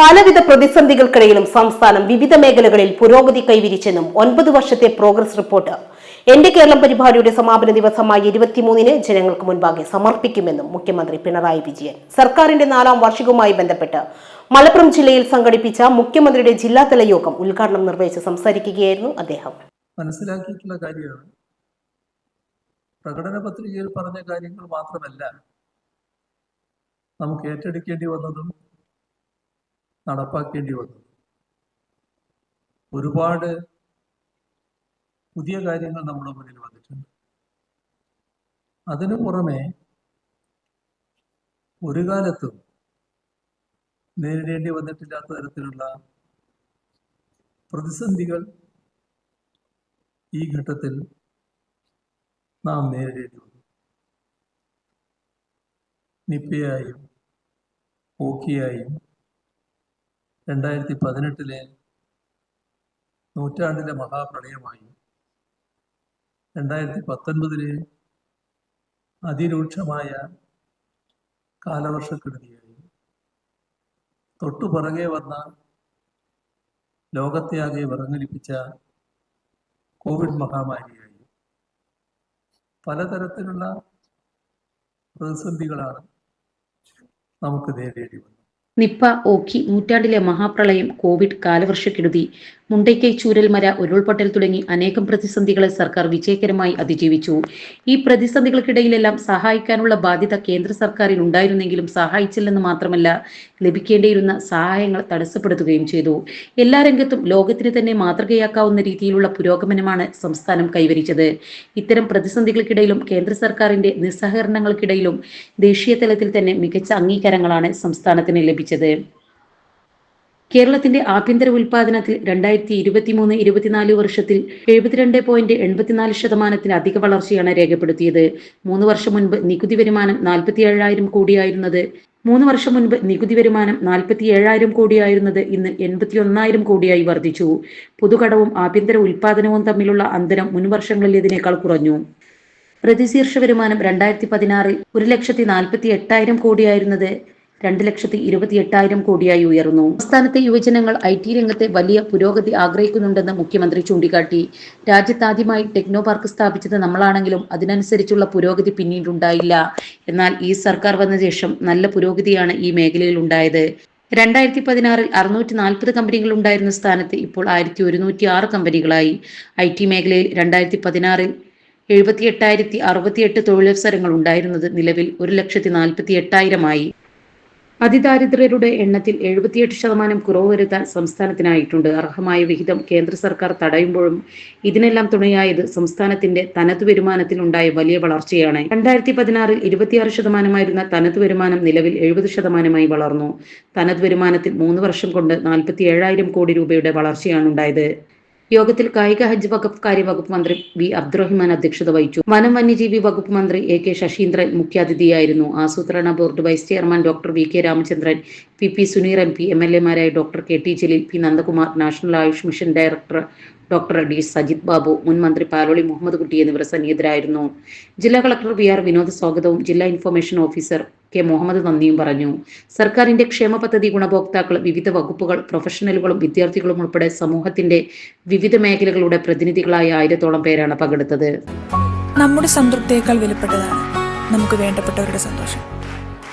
പലവിധ പ്രതിസന്ധികൾക്കിടയിലും സംസ്ഥാനം വിവിധ മേഖലകളിൽ പുരോഗതി കൈവരിച്ചെന്നും ഒൻപത് വർഷത്തെ പ്രോഗ്രസ് റിപ്പോർട്ട്. എന്റെ കേരളം പരിപാടിയുടെ സമാപന ദിവസമായ ഇരുപത്തിമൂന്നിന് ജനങ്ങൾക്ക് മുൻപാകെ സമർപ്പിക്കുമെന്നും മുഖ്യമന്ത്രി പിണറായി വിജയൻ. സർക്കാരിന്റെ നാലാം വാർഷികവുമായി ബന്ധപ്പെട്ട് മലപ്പുറം ജില്ലയിൽ സംഘടിപ്പിച്ച മുഖ്യമന്ത്രിയുടെ ജില്ലാതല യോഗം ഉദ്ഘാടനം നിർവഹിച്ച് സംസാരിക്കുകയായിരുന്നു അദ്ദേഹം. മനസ്സിലാക്കിയിട്ടുള്ള കാര്യമാണ്. പ്രകടന പത്രികയിൽ പറഞ്ഞ കാര്യങ്ങൾ മാത്രമല്ല. നമുക്ക് ഏറ്റെടുക്കേണ്ടി വന്നതും നടപ്പാക്കേണ്ടി വന്നു. ഒരുപാട് പുതിയ കാര്യങ്ങൾ നമ്മുടെ മുന്നിൽ വന്നിട്ടുണ്ട്. അതിനു പുറമെ ഒരു കാലത്തും നേരിടേണ്ടി വന്നിട്ടില്ലാത്ത തരത്തിലുള്ള പ്രതിസന്ധികൾ ഈ ഘട്ടത്തിൽ നാം നേരിടേണ്ടി വന്നു. നിപ്പയായും ഓക്കിയായും രണ്ടായിരത്തി പതിനെട്ടിലെ നൂറ്റാണ്ടിലെ മഹാപ്രളയമായി രണ്ടായിരത്തി പത്തൊൻപതിലെ അതിരൂക്ഷമായ കാലവർഷക്കെടുതിയായി. തൊട്ടു പുറകെ വന്ന ലോകത്തെയാകെ വിറങ്ങലിപ്പിച്ച കോവിഡ് മഹാമാരിയായി. പലതരത്തിലുള്ള പ്രതിസന്ധികളാണ് നമുക്ക് നേരിടേണ്ടി വന്നത്. നിപ്പ ഓഖി നൂറ്റാണ്ടിലെ മഹാപ്രളയം കോവിഡ് കാലവർഷക്കെടുതി മുണ്ടയ്ക്കൈ ചൂരൽമര ഉരുൾപൊട്ടൽ തുടങ്ങി അനേകം പ്രതിസന്ധികളെ സർക്കാർ വിജയകരമായി അതിജീവിച്ചു. ഈ പ്രതിസന്ധികൾക്കിടയിലെല്ലാം സഹായിക്കാനുള്ള ബാധ്യത കേന്ദ്ര സർക്കാരിൽ ഉണ്ടായിരുന്നെങ്കിലും സഹായിച്ചില്ലെന്ന് മാത്രമല്ല ലഭിക്കേണ്ടിയിരുന്ന സഹായങ്ങൾ തടസ്സപ്പെടുത്തുകയും ചെയ്തു. എല്ലാ രംഗത്തും ലോകത്തിന് തന്നെ മാതൃകയാക്കാവുന്ന രീതിയിലുള്ള പുരോഗമനമാണ് സംസ്ഥാനം കൈവരിച്ചത്. ഇത്തരം പ്രതിസന്ധികൾക്കിടയിലും കേന്ദ്ര സർക്കാരിന്റെ നിസ്സഹകരണങ്ങൾക്കിടയിലും ദേശീയ തലത്തിൽ തന്നെ മികച്ച അംഗീകാരങ്ങളാണ് സംസ്ഥാനത്തിന് ലഭിച്ചത്. കേരളത്തിന്റെ ആഭ്യന്തര ഉൽപാദനത്തിൽ രണ്ടായിരത്തി ഇരുപത്തിമൂന്ന് ഇരുപത്തിനാല് വർഷത്തിൽ എഴുപത്തിരണ്ട് പോയിന്റ് എൺപത്തിനാല് ശതമാനത്തിന് അധിക വളർച്ചയാണ് രേഖപ്പെടുത്തിയത്. മൂന്ന് വർഷം മുൻപ് നികുതി വരുമാനം നാൽപ്പത്തി ഏഴായിരം കോടിയായിരുന്നത്. മൂന്ന് വർഷം മുൻപ് നികുതി വരുമാനം നാൽപ്പത്തി ഏഴായിരം കോടിയായിരുന്നത് ഇന്ന് എൺപത്തി ഒന്നായിരം കോടിയായി വർദ്ധിച്ചു. പൊതുകടവും ആഭ്യന്തര ഉൽപാദനവും തമ്മിലുള്ള അന്തരം മുൻ വർഷങ്ങളിലേതിനേക്കാൾ കുറഞ്ഞു. പ്രതിശീർഷ വരുമാനം രണ്ടായിരത്തി പതിനാറിൽ ഒരു ലക്ഷത്തി നാൽപ്പത്തി എട്ടായിരം കോടിയായിരുന്നത്. രണ്ട് ലക്ഷത്തി ഇരുപത്തി എട്ടായിരം കോടിയായി ഉയർന്നു. സംസ്ഥാനത്തെ യുവജനങ്ങൾ ഐ ടി രംഗത്തെ വലിയ പുരോഗതി ആഗ്രഹിക്കുന്നുണ്ടെന്ന് മുഖ്യമന്ത്രി ചൂണ്ടിക്കാട്ടി. രാജ്യത്താദ്യമായി ടെക്നോ പാർക്ക് സ്ഥാപിച്ചത് നമ്മളാണെങ്കിലും അതിനനുസരിച്ചുള്ള പുരോഗതി പിന്നീടുണ്ടായില്ല. എന്നാൽ ഈ സർക്കാർ വന്ന ശേഷം നല്ല പുരോഗതിയാണ് ഈ മേഖലയിൽ ഉണ്ടായത്. രണ്ടായിരത്തി പതിനാറിൽ അറുന്നൂറ്റി നാൽപ്പത് കമ്പനികൾ ഉണ്ടായിരുന്ന സ്ഥാനത്ത് ഇപ്പോൾ ആയിരത്തി ഒരുന്നൂറ്റി ആറ് കമ്പനികളായി. ഐ ടി മേഖലയിൽ രണ്ടായിരത്തി പതിനാറിൽ എഴുപത്തി എട്ടായിരത്തി അറുപത്തിയെട്ട് തൊഴിലവസരങ്ങൾ ഉണ്ടായിരുന്നത് നിലവിൽ ഒരു ലക്ഷത്തി നാൽപ്പത്തി എട്ടായിരമായി അതിദാരിദ്ര്യരുടെ എണ്ണത്തിൽ എഴുപത്തിയെട്ട് ശതമാനം കുറവ് വരുത്താൻ സംസ്ഥാനത്തിനായിട്ടുണ്ട്. അർഹമായ വിഹിതം കേന്ദ്ര സർക്കാർ തടയുമ്പോഴും ഇതിനെല്ലാം തുണയായത് സംസ്ഥാനത്തിന്റെ തനത് വരുമാനത്തിൽ ഉണ്ടായ വലിയ വളർച്ചയാണ്. രണ്ടായിരത്തി പതിനാറിൽ ഇരുപത്തിയാറ് ശതമാനമായിരുന്ന തനത് വരുമാനം നിലവിൽ എഴുപത് ശതമാനമായി വളർന്നു. തനത് വരുമാനത്തിൽ മൂന്ന് വർഷം കൊണ്ട് നാൽപ്പത്തി ഏഴായിരം കോടി രൂപയുടെ വളർച്ചയാണ് ഉണ്ടായത്. യോഗത്തിൽ കായിക ഹജ്ജ് വകുപ്പ് കാര്യവകുപ്പ് മന്ത്രി വി അബ്ദുറഹിമാൻ അധ്യക്ഷത വഹിച്ചു. വനം വന്യജീവി വകുപ്പ് മന്ത്രി എ കെ ശശീന്ദ്രൻ മുഖ്യാതിഥിയായിരുന്നു. ആസൂത്രണ board vice chairman doctor V K Ramachandran P P Suneer M P M L എമാരായ doctor K T Jaleel P Nandakumar national AYUSH mission director doctor D Sajith Babu മുൻ മന്ത്രി പാലോളി മുഹമ്മദ് കുട്ടി എന്നിവർ സന്നിഹിതരായിരുന്നു. ജില്ലാ കളക്ടർ വി ആർ വിനോദ് സ്വാഗതവും ജില്ലാ information officer K Muhammad നന്ദിയും പറഞ്ഞു. സർക്കാരിന്റെ ക്ഷേമ പദ്ധതി ഗുണഭോക്താക്കൾ വിവിധ വകുപ്പുകൾ പ്രൊഫഷണലുകളും വിദ്യാർത്ഥികളും ഉൾപ്പെടെ സമൂഹത്തിന്റെ വിവിധ മേഖലകളുടെ പ്രതിനിധികളായ ആയിരത്തോളം പേരാണ് പങ്കെടുത്തത്. നമ്മുടെ സംതൃപ്തിയേക്കാൾ വിലപ്പെട്ടതാണ്. നമുക്ക് വേണ്ടപ്പെട്ടവരുടെ സന്തോഷം.